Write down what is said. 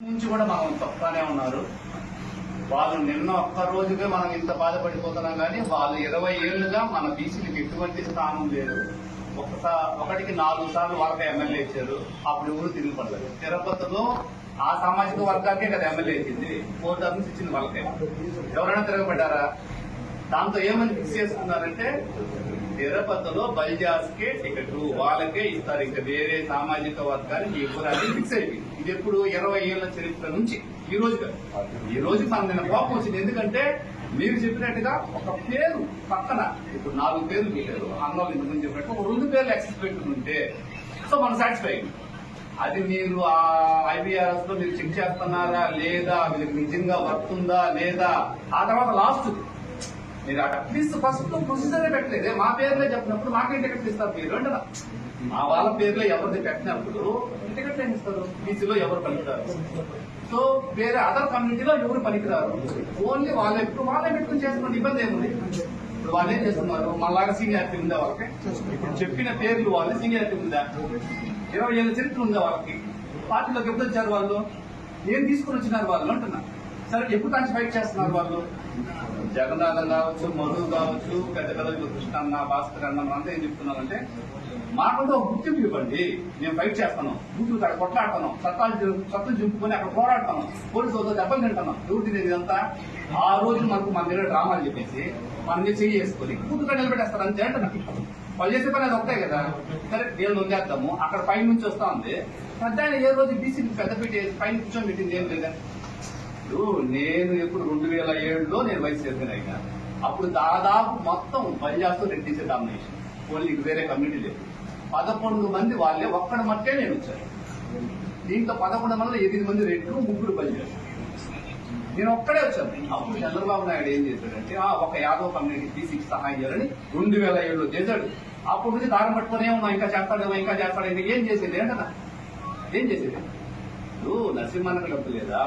నుంచి కూడా మనం తప్పుగానే ఉన్నారు. వాళ్ళు నిన్న ఒక్క రోజుగా మనం ఇంత బాధపడిపోతున్నాం కానీ వాళ్ళు ఇరవై ఏళ్ళుగా మన బీసీలకు ఎటువంటి స్థానం లేదు. ఒకసారి ఒకటికి నాలుగు సార్లు వాళ్ళకి ఎమ్మెల్యే ఇచ్చారు. అప్పుడు ఎవరు తిరిగి పడలేదు తిరుపతిలో ఆ సామాజిక వర్గానికే కదా ఎమ్మెల్యే ఇచ్చింది. ఫోర్ టర్మ్స్ ఇచ్చింది వాళ్ళకే. ఎవరైనా తిరగబడ్డారా? దాంతో ఏమని ఫిక్స్ చేసుకున్నారంటే తిరుపతిలో బల్జాస్కే టికెట్ వాళ్ళకే ఇస్తారు. ఇంకా వేరే సామాజిక వర్గానికి ఇవ్వడానికి ఫిక్స్ అయిపోయింది. ఇది ఎప్పుడు? ఇరవై ఏళ్ళ చరిత్ర నుంచి ఈ రోజు ఈ రోజు మన కోపం వచ్చింది. ఎందుకంటే మీరు చెప్పినట్టుగా ఒక పేరు పక్కన ఇప్పుడు నాలుగు పేర్లు పెట్టారు. అన్నోళ్ళు ఇంత ముందు చెప్పినట్టు ఒక రెండు పేర్లు ఎక్సెస్ పెట్టుకుంటే సో మనం సాటిస్ఫై అది మీరు ఆ ఐబీఆర్ఎస్లో మీరు చెక్ చేస్తున్నారా? లేదా మీకు నిజంగా వర్తుందా లేదా? ఆ తర్వాత లాస్ట్ మీరు అట్లీస్ట్ ఫస్ట్ ప్రొసీజర్ పెట్టలేదు. మా పేర్లే చెప్పినప్పుడు మాకేం టికెట్లు ఇస్తారు మీరు అంటారా. మా వాళ్ళ పేరులో ఎవరిది పెట్టినప్పుడు టికెట్లు ఏం ఇస్తారు? బీసీలో ఎవరు పనికిరారు? సో వేరే అదర్ కమ్యూనిటీలో ఎవరు పనికిరారు? ఓన్లీ వాళ్ళే. ఇప్పుడు వాళ్ళే పెట్టుకుని చేస్తున్న ఇబ్బంది ఏముంది ఇప్పుడు వాళ్ళు ఏం చేస్తున్నారు? మళ్ళాగా సీనియారిటీ ఉందా వాళ్ళకి? ఇప్పుడు చెప్పిన పేర్లు వాళ్ళు సీనియారిటీ ఉందా? ఇరవై ఏళ్ళ చరిత్ర ఉందా వాళ్ళకి? పార్టీలోకి ఎప్పుడు వచ్చారు వాళ్ళు? ఏం తీసుకుని వచ్చినారు వాళ్ళు అంటున్నారు సరే ఎప్పుడు దానికి ఫైట్ చేస్తున్నారు వాళ్ళు? జగన్నాథం కావచ్చు మధు కావచ్చు పెద్ద పెద్ద కృష్ణ అన్న భాస్కర్ అన్న మనంతా ఏం చెప్తున్నామంటే మాకంటే ఒక గుర్తింపు ఇవ్వండి. మేము ఫైట్ చేస్తాను బూతులు అక్కడ కొట్లాడుతున్నాం. చట్టాలు జరు- చట్టం చింపుకొని అక్కడ పోరాడతాను పోలీసులతో దెబ్బలు తింటాను ఎవరు తినేది ఇదంతా. ఆ రోజు మనకు మన దగ్గర డ్రామాలు చెప్పేసి మన మీద చెయ్యి వేసుకొని బూతులు కాడ నిలబెట్టేస్తారు. అంతే అంటున్నా వాళ్ళు చేసే పని అది ఒకటే కదా. సరే నేను వదిలేద్దాము. అక్కడ పై నుంచి వస్తా ఉంది. పెద్ద ఏ రోజు బీసీ పెద్ద పెట్టి పైన కూర్చొని పెట్టింది ఏం లేదా? ఇప్పుడు నేను ఎప్పుడు రెండు వేల ఏడులో నేను వైస్ చైర్మన్ అయినా. అప్పుడు దాదాపు మొత్తం పంజాబ్తో రెడ్డిసే డామినేషన్. ఓన్లీ వేరే కమ్యూనిటీ లేదు. పదకొండు మంది వాళ్ళే ఒక్కడ మట్టే నేను వచ్చాను. దీంతో పదకొండు మంది ఎనిమిది మంది రెడ్లు ముగ్గురు పంజాబ్ నేను ఒక్కడే వచ్చాను. అప్పుడు చంద్రబాబు నాయుడు ఏం చేశాడంటే ఆ ఒక యాదవ్ కమ్యూనిటీ బీసీకి సహాయం చేయాలని రెండు వేల ఏడులో చేశాడు. అప్పటి నుంచి దారం పట్టుకునే ఉన్నా ఇంకా చేస్తాడేమో ఇంకా చేస్తాడేమో ఏం చేసేది? ఏంటన్నా? ఏం చేసేది? ఇప్పుడు నరసింహన్నకు డబ్బు లేదా